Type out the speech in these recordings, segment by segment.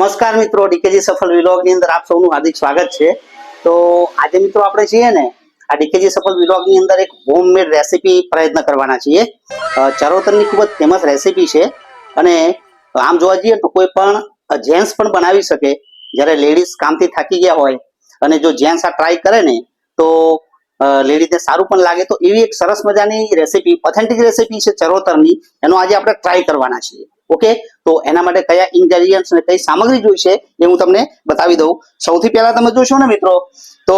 નમસ્કાર મિત્રો, ડીકેજી સફળ વિલોગની અંદર આપ સૌનું હાર્દિક સ્વાગત છે. તો આજે મિત્રો આપણે છીએ ને, આ ડીકેજી સફળ વિલોગની અંદર એક હોમમેડ રેસીપી પ્રયત્ન કરવાના છીએ. ચરોતરની ખૂબ જ ફેમસ રેસીપી છે. અને આમ જોવા જઈએ તો કોઈ પણ જેન્ટ્સ પણ બનાવી શકે. જ્યારે લેડીઝ કામથી થાકી ગયા હોય અને જો જેન્ટ્સ આ ટ્રાય કરે ને, તો લેડીઝને સારું પણ લાગે. તો એવી એક સરસ મજાની રેસીપી ઓથેન્ટિક રેસીપી છે ચરોતરની. એનો આજે આપણે ટ્રાય કરવાના છીએ. ઓકે? તો એના માટે કયા ઇન્ગ્રેડિયન્ટ્સ અને કઈ સામગ્રી જોઈશે એ હું તમને બતાવી દઉં. સૌથી પહેલા તમે જોશો ને મિત્રો, તો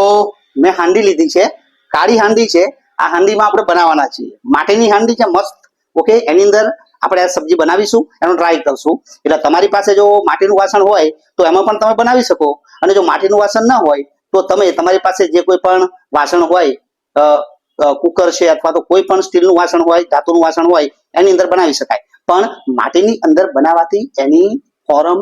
મેં હાંડી લીધી છે, કાળી હાંડી છે. આ હાંડીમાં આપણે બનાવવાના છીએ. માટીની હાંડી છે, મસ્ત. ઓકે? એની અંદર આપણે આ સબ્જી બનાવીશું, એનો ટ્રાય કરશું. એટલે તમારી પાસે જો માટીનું વાસણ હોય, તો એમાં પણ તમે બનાવી શકો. અને જો માટીનું વાસણ ના હોય, તો તમે તમારી પાસે જે કોઈ પણ વાસણ હોય કુકર છે અથવા તો કોઈ પણ સ્ટીલનું વાસણ હોય, ધાતુનું વાસણ હોય, એની અંદર બનાવી શકાય. પણ માટીની અંદર બનાવવાથી એની ફોરમ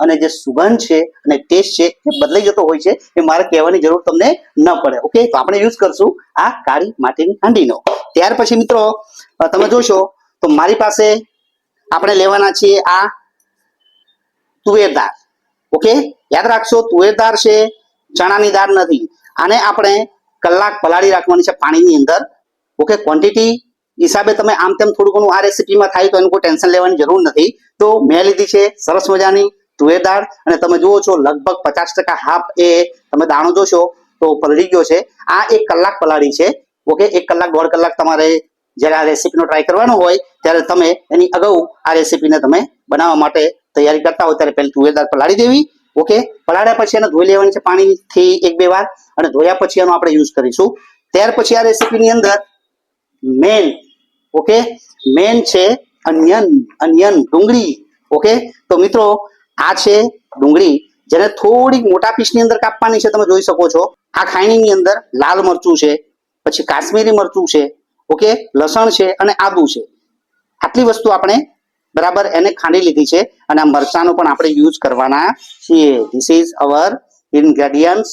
અને જે સુગંધ છે અને ટેસ્ટ છે એ બદલાઈ જતો હોય છે એ મારે કહેવાની જરૂર તમને ન પડે. ઓકે તો આપણે યુઝ કરશું આ કાળી માટીની હાંડીનો. ત્યાર પછી મિત્રો તમે જોશો, તો મારી પાસે આપણે લેવાના છીએ આ તુવેર દાળ ઓકે યાદ રાખશો તુવેર દાળ છે, ચણાની દાળ નથી. આને આપણે કલાક પલાળી રાખવાની છે પાણીની અંદર. ઓકે ક્વોન્ટિટી હિસાબે તમે આમ તેમ થોડું ઘણું આ રેસીપીમાં થાય તો એનું કોઈ ટેન્શન લેવાની જરૂર નથી. તો મેં લીધી છે સરસ મજાની તુવેર દાળ અને તમે જુઓ છો લગભગ પચાસ ટકા હાફ એ તમે દાણો જોશો તો પલળી ગયો છે. આ એક કલાક પલાળી છે. ઓકે, એક કલાક, દોઢ કલાક તમારે જ્યારે આ રેસીપીનો ટ્રાય કરવાનો હોય ત્યારે તમે એની અગાઉ આ રેસીપીને તમે બનાવવા માટે તૈયારી કરતા હોય ત્યારે પહેલી તુવેર દાળ પલાળી દેવી. ઓકે, પલાળ્યા પછી એને ધોઈ લેવાની છે પાણીથી એક બે વાર અને ધોયા પછી એનો આપણે યુઝ કરીશું. ત્યાર પછી આ રેસીપીની અંદર મેન, ઓકે? મેન છે અન્યન અન્યન, ડુંગળી, ઓકે? તો મિત્રો, આ છે ડુંગળી. જેને થોડીક મોટા પીસની અંદર કાપવાની છે, તમે જોઈ શકો છો. આ ખાયણીની અંદર લાલ મરચું છે, પછી કાશ્મીરી મરચું છે, ઓકે? લસણ છે અને આદુ છે. આટલી વસ્તુ આપણે બરાબર એને ખાંડી લીધી છે અને આ મરચાંનો પણ આપણે યુઝ કરવાના છીએ. This is our ingredients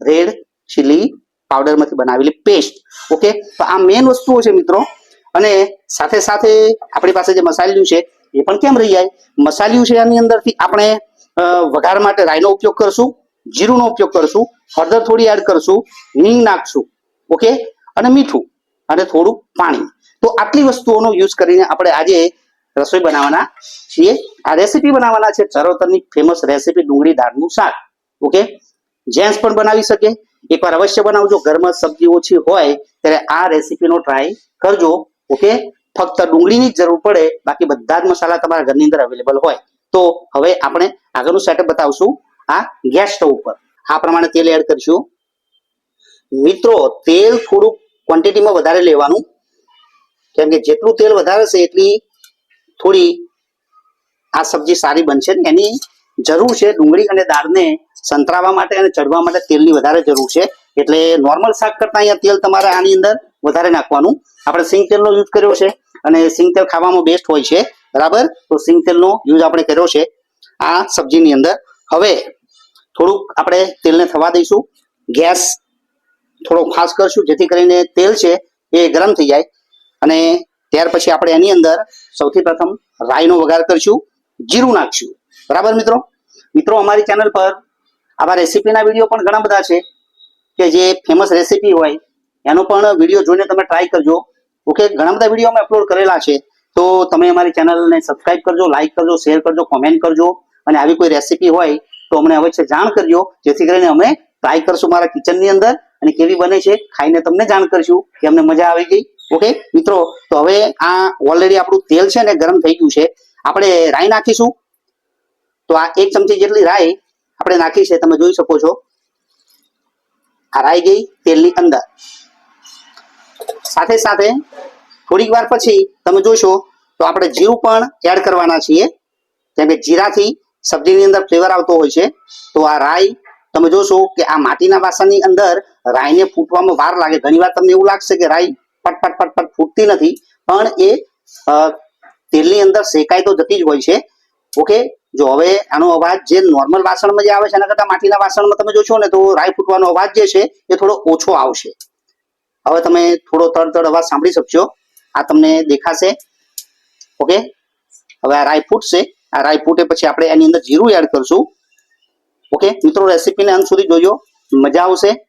red chilli પાવડરમાંથી બનાવેલી પેસ્ટ ઓકે? તો આ મેઇન વસ્તુઓ છે મિત્રો. અને સાથે સાથે આપણી પાસે જે મસાલિયું છે, એ પણ કેમ રહી જાય? મસાલિયું છે આની અંદરથી આપણે વઘાર માટે રાઈનો ઉપયોગ કરશું, જીરુંનો ઉપયોગ કરશું, હળદર થોડી એડ કરશું, હિંગ નાખશું, ઓકે? અને મીઠું, અને થોડું પાણી. તો આટલી વસ્તુઓનો યુઝ કરીને આપણે આજે રસોઈ બનાવવાના છીએ. આ રેસીપી બનાવવાના છે ચરોતરની ફેમસ રેસીપી ડુંગળી દાળનું શાક, ઓકે? જેન્ટ્સ પણ બનાવી શકે એકવાર અવશ્ય બનાવજો. ઘરમાં સબ્જી ઓછી હોય ત્યારે આ રેસીપીનો ટ્રાય કરજો. ઓકે? ફક્ત ડુંગળીની જ જરૂર પડે. બાકી બધા જ મસાલા તમારા ઘરની અંદર અવેલેબલ હોય. તો હવે આપણે આગળનું સેટઅપ બતાવશું. આ ગેસ સ્ટવ ઉપર. આ પ્રમાણે તેલ એડ કરીશું. મિત્રો, તેલ થોડુંક ક્વોન્ટિટીમાં વધારે લેવાનું. કેમ કે જેટલું તેલ વધારે છે એટલી થોડી આ સબ્જી સારી બનશે એની જરૂર છે ડુંગળી અને દાળને સંતરાવા માટે અને ચડવા માટે તેલની વધારે જરૂર છે. એટલે નોર્મલ શાક કરતા અહીંયા તેલ તમારે આની અંદર વધારે નાખવાનું. આપણે સિંગ તેલનો યુઝ કર્યો છે અને સિંગ તેલ ખાવામાં બેસ્ટ હોય છે. બરાબર? તો સિંગ તેલનો યુઝ આપણે કર્યો છે આ સબ્જીની અંદર. હવે થોડુંક આપણે તેલને થવા દઈશું. ગેસ થોડો ફાસ્ટ કરશું, જેથી કરીને તેલ છે એ ગરમ થઈ જાય. અને ત્યાર પછી આપણે એની અંદર સૌથી પ્રથમ રાઈનો વઘાર કરીશું. જીરું નાખશું. બરાબર મિત્રો? મિત્રો, અમારી ચેનલ પર આવા રેસીપીના વીડિયો પણ ઘણા બધા છે કે જે ફેમસ રેસીપી હોય, એનો પણ વીડિયો જોઈને તમે ટ્રાય કરજો. ઓકે ઘણા બધા વીડિયો અમે અપલોડ કરેલા છે. તો તમે અમારી ચેનલને સબસ્ક્રાઇબ કરજો લાઈક કરજો શેર કરજો કોમેન્ટ કરજો. અને આવી કોઈ રેસીપી હોય તો અમને અવશ્ય જાણ કરજો, જેથી કરીને અમે ટ્રાય કરશું મારા કિચનની અંદર અને કેવી બને છે ખાઈને તમને જાણ કરશું કે અમને મજા આવી ગઈ. ઓકે મિત્રો, તો હવે આ ઓલરેડી આપણું તેલ છે ને ગરમ થઈ ગયું છે. આપણે રાઈ નાખીશું. તો આ એક ચમચી જેટલી રાઈ આપણે નાખી છે, તમે જોઈ શકો છો. આ રાઈ ગઈ તેલની અંદર. સાથે સાથે થોડીક વાર પછી તમે જોશો, તો આપણે જીરું પણ એડ કરવાના છીએ. કેમ કે જીરાથી સબ્જીની અંદર ફ્લેવર આવતો હોય છે. તો આ રાઈ, તમે જોશો કે આ માટીના વાસણની અંદર રાઈને ફૂટવામાં વાર લાગે. ઘણીવાર તમને એવું લાગશે કે રાઈ પટ પટ ફૂટતી નથી. પણ એ તેલની અંદર શેકાય તો જતી જ હોય છે. ઓકે? જો હવે આનો અવાજ જે નોર્મલ વાસણમાં જે આવે છે, એના કરતા માટીના વાસણમાં તમે જોશો ને તો રાઈ ફૂટવાનો અવાજ જે છે, એ થોડો ઓછો આવશે. હવે તમે થોડો તડ તડ અવાજ સાંભળી શકશો. આ તમને દેખાશે. ઓકે? હવે આ રાઈ ફૂટશે. આ રાઈ ફૂટે પછી આપણે એની અંદર જીરું એડ કરશું. ઓકે? મિત્રો, રેસીપીને અંત સુધી જોજો. મજા આવશે.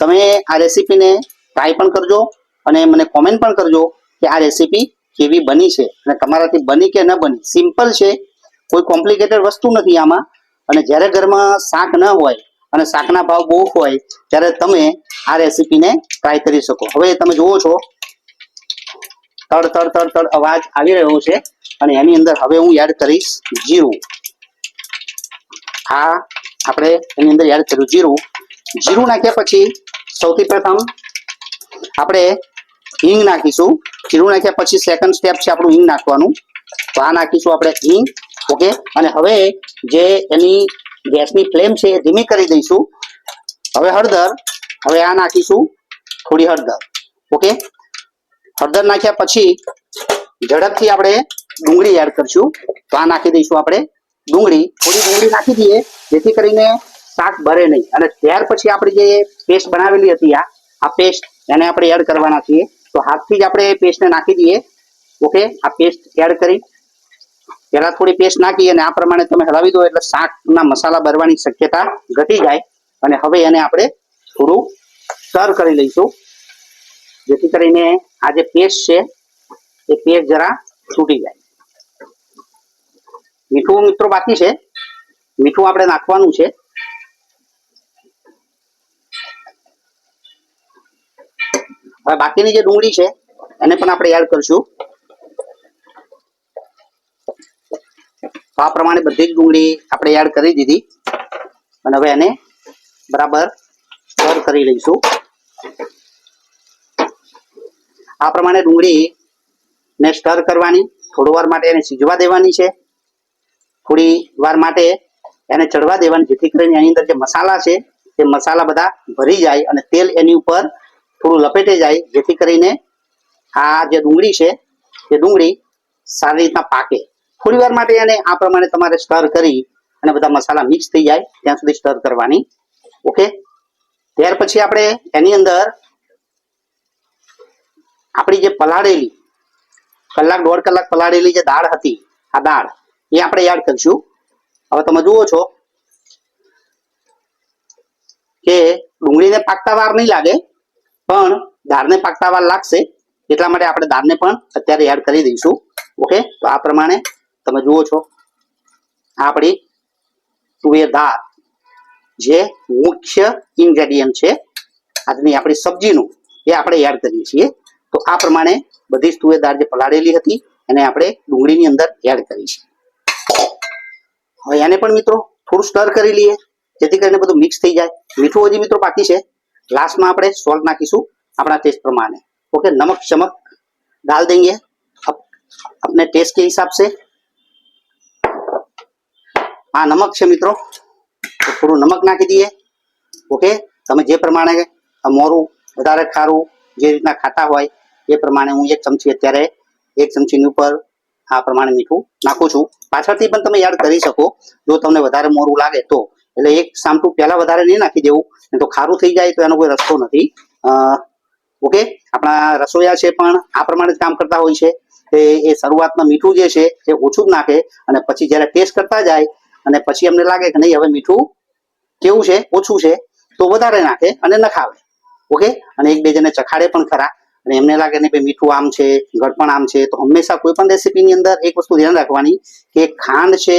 તમે આ રેસીપીને ટ્રાય પણ કરજો અને મને કોમેન્ટ પણ કરજો કે આ રેસીપી કેવી બની છે અને તમારાથી બની કે ન બની. સિમ્પલ છે. કોઈ કોમ્પ્લિકેટેડ વસ્તુ નથી આમાં. અને જ્યારે ઘરમાં શાક ન હોય અને શાકના ભાવ બહુ હોય, ત્યારે તમે આ રેસીપીને ટ્રાય કરી શકો. હવે તમે જુઓ છો તડ તડ તડ તડ અવાજ આવી રહ્યો છે અને એની અંદર હવે હું એડ કરીશ જીરું. આ આપણે એની અંદર એડ કર્યું જીરું. જીરું નાખ્યા પછી સૌથી પ્રથમ આપણે હિંગ નાખીશું. જીરું નાખ્યા પછી સેકન્ડ સ્ટેપ છે આપણું હિંગ નાખવાનું. તો આ નાખીશું આપણે હિંગ. ઓકે? અને હવે જે એની ગેસની ફ્લેમ છે એ ધીમી કરી દઈશું. હવે હળદર, હવે આ નાખીશું થોડી હળદર. ઓકે? હળદર નાખ્યા પછી ઝડપથી આપણે ડુંગળી એડ કરશું. તો આ નાખી દઈશું આપણે ડુંગળી. થોડી ડુંગળી નાખી દઈએ, જેથી કરીને શાક ભરે નહીં. અને ત્યાર પછી આપણે જે પેસ્ટ બનાવેલી હતી આ આ પેસ્ટ, એને આપણે એડ કરવાના છીએ. તો હાથથી જ આપણે પેસ્ટને નાખી દઈએ. ઓકે? આ પેસ્ટ એડ કરી પહેલા થોડી પેસ્ટ નાખી અને આ પ્રમાણે તમે હલાવી દો એટલે શાકના મસાલા ભરવાની શક્યતા ઘટી જાય. અને હવે એને આપણે થોડું સ્ટર કરી લઈશું. જેથી કરીને આ જે પેસ્ટ છે, એ પેસ્ટ જરા છૂટી જાય. મીઠું મિત્રો બાકી છે. મીઠું આપણે નાખવાનું છે. હવે બાકીની જે ડુંગળી છે, એને પણ આપણે એડ કરશું. તો આ પ્રમાણે બધી જ ડુંગળી આપણે એડ કરી દીધી. અને હવે એને બરાબર સ્ટર કરી લઈશું. આ પ્રમાણે ડુંગળી ને સ્ટર કરવાની, થોડી વાર માટે એને સીજવા દેવાની છે. થોડી વાર માટે એને ચડવા દેવાની, જેથી કરીને એની અંદર જે મસાલા છે તે મસાલા બધા ભરી જાય અને તેલ એની ઉપર થોડું લપેટે જાય, જેથી કરીને આ જે ડુંગળી છે, એ ડુંગળી સારી રીતના પાકે. થોડી વાર માટે એને આ પ્રમાણે તમારે સ્ટર કરી અને બધા મસાલા મિક્સ થઈ જાય, ત્યાં સુધી સ્ટર કરવાની. ઓકે ત્યાર પછી આપણે એની અંદર આપણી જે પલાળેલી, કલાક, દોઢ કલાક પલાળેલી જે દાળ હતી, આ દાળ, એ આપણે એડ કરીશું. હવે તમે જુઓ છો કે ડુંગળીને પાકતા વાર નહીં લાગે, પણ દાળને પાકતા વાર લાગશે, એટલા માટે આપણે દાળને પણ અત્યારે એડ કરી દઈશું. ઓકે તો આ પ્રમાણે તમે જુઓ છો આ આપણી તુવેર દાળ જે મુખ્ય ઇન્ગ્રેડિયન્ટ છે આજની આપણી સબ્જીનું એ આપણે એડ કરીએ છીએ તો આ પ્રમાણે બધી જ તુવેર દાળ જે પલાળેલી હતી એને આપણે ડુંગળીની અંદર એડ કરી છે હવે એને પણ મિત્રો થોડું સ્ટર કરી લઈએ જેથી કરીને બધું મિક્સ થઈ જાય મીઠું હજી મિત્રો બાકી છે લાસ્ટમાં આપણે સોલ્ટ નાખીશું આપણા ટેસ્ટ પ્રમાણે ओके नमक चमक डाल देंगे अब अपने टेस्ट के हिसाब से આ નમક છે મિત્રો. થોડું નમક નાખી દઈએ. ઓકે? તમે જે પ્રમાણે મોરું વધારે ખારું જે રીતના ખાતા હોય, એ પ્રમાણે હું એક ચમચી અત્યારે એક ચમચીની ઉપર આ પ્રમાણે મીઠું નાખું છું. પાછળથી પણ તમે યાદ કરી શકો, જો તમને વધારે મોરું લાગે તો. એટલે એક સામટું પહેલાં વધારે નહીં નાખી દેવું. તો ખારું થઈ જાય તો એનો કોઈ રસ્તો નથી. ઓકે? આપણા રસોઈયા છે પણ આ પ્રમાણે જ કામ કરતા હોય છે. એ શરૂઆતમાં મીઠું જે છે, એ ઓછું જ નાખે અને પછી જ્યારે ટેસ્ટ કરતા જાય અને પછી એમને લાગે કે નહીં, હવે મીઠું કેવું છે, ઓછું છે, તો વધારે નાખે અને નખાવે. ઓકે? અને એકબીજાને ચખાડે પણ ખરા. અને એમને લાગે ને મીઠું આમ છે ગળપણ આમ છે. તો હંમેશા કોઈ પણ રેસીપીની અંદર એક વસ્તુ ધ્યાન રાખવાની કે ખાંડ છે,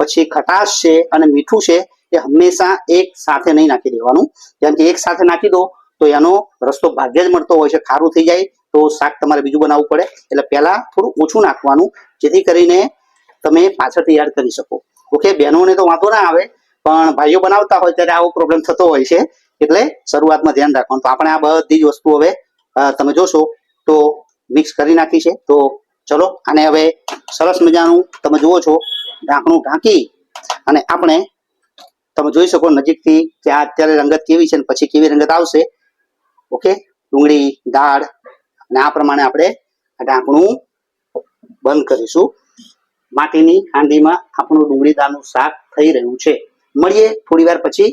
પછી ખટાશ છે અને મીઠું છે, એ હંમેશા એક સાથે નહીં નાખી દેવાનું. જેમ કે એક સાથે નાખી દો, તો એનો રસ્તો ભાગ્યે જ મળતો હોય છે, ખારું થઈ જાય, તો શાક તમારે બીજું બનાવવું પડે. એટલે પહેલા થોડું ઓછું નાખવાનું, જેથી કરીને તમે પાછળથી યાદ કરી શકો. ઓકે બહેનોને તો વાંધો ના આવે, પણ ભાઈઓ બનાવતા હોય ત્યારે આવો પ્રોબ્લેમ થતો હોય છે. એટલે શરૂઆતમાં ધ્યાન રાખવાનું. તો આપણે આ બધી જ વસ્તુ હવે તમે જોશો. તો મિક્સ કરી નાખી છે. તો ચલો, આને હવે સરસ મજાનું તમે જુઓ છો, ઢાંકણું ઢાંકી અને આપણે તમે જોઈ શકો નજીકથી કે આ અત્યારે રંગત કેવી છે અને પછી કેવી રંગત આવશે. ઓકે, ડુંગળી, દાળ અને આ પ્રમાણે આપણે ઢાંકણું બંધ કરીશું. માટીની હાંડીમાં આપણું ડુંગળીદાનું શાક થઈ રહ્યું છે. મળીએ થોડી વાર પછી.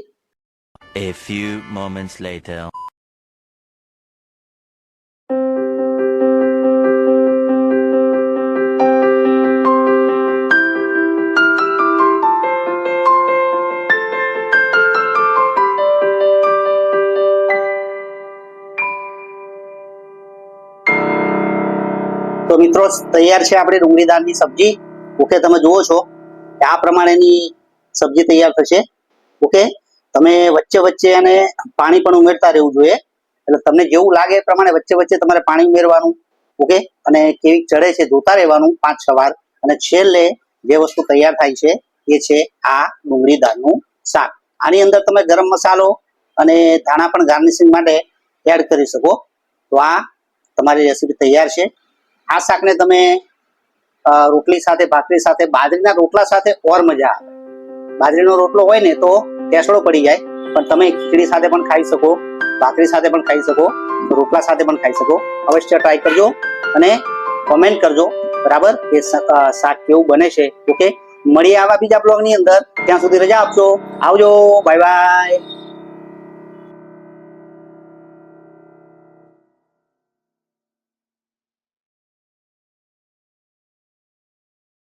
A few moments later. તો મિત્રો તૈયાર છે આપણે ડુંગળી દાળની સબ્જી. ઓકે, તમે જુઓ છો કે આ પ્રમાણેની સબ્જી તૈયાર થશે. ઓકે, તમે વચ્ચે વચ્ચે એને પાણી પણ ઉમેરતા રહેવું જોઈએ. એટલે તમને જેવું લાગે એ પ્રમાણે વચ્ચે વચ્ચે તમારે પાણી ઉમેરવાનું. ઓકે, અને કેવી ચડે છે ધોતા રહેવાનું પાંચ છ વાર. અને છેલ્લે જે વસ્તુ તૈયાર થાય છે એ છે આ ડુંગળી દાળનું શાક. આની અંદર તમે ગરમ મસાલો અને ધાણા પણ ગાર્નિશિંગ માટે એડ કરી શકો. તો આ તમારી રેસીપી તૈયાર છે. આ શાકને તમે રોટલી સાથે, ભાખરી સાથે, બાજરીના રોટલા સાથે ઓર મજા આવે. બાજરીનો રોટલો હોય ને તો ટેસડો પડી જાય, પણ તમે ખીચડી સાથે પણ ખાઈ શકો, ભાખરી સાથે પણ ખાઈ શકો, રોટલા સાથે પણ ખાઈ શકો. અવશ્ય ટ્રાય કરજો અને કોમેન્ટ કરજો. બરાબર? કે શાક કેવું બને છે? ઓકે મળીએ આવા બીજા બ્લોગની અંદર. ત્યાં સુધી રજા આપજો. આવજો. Bye bye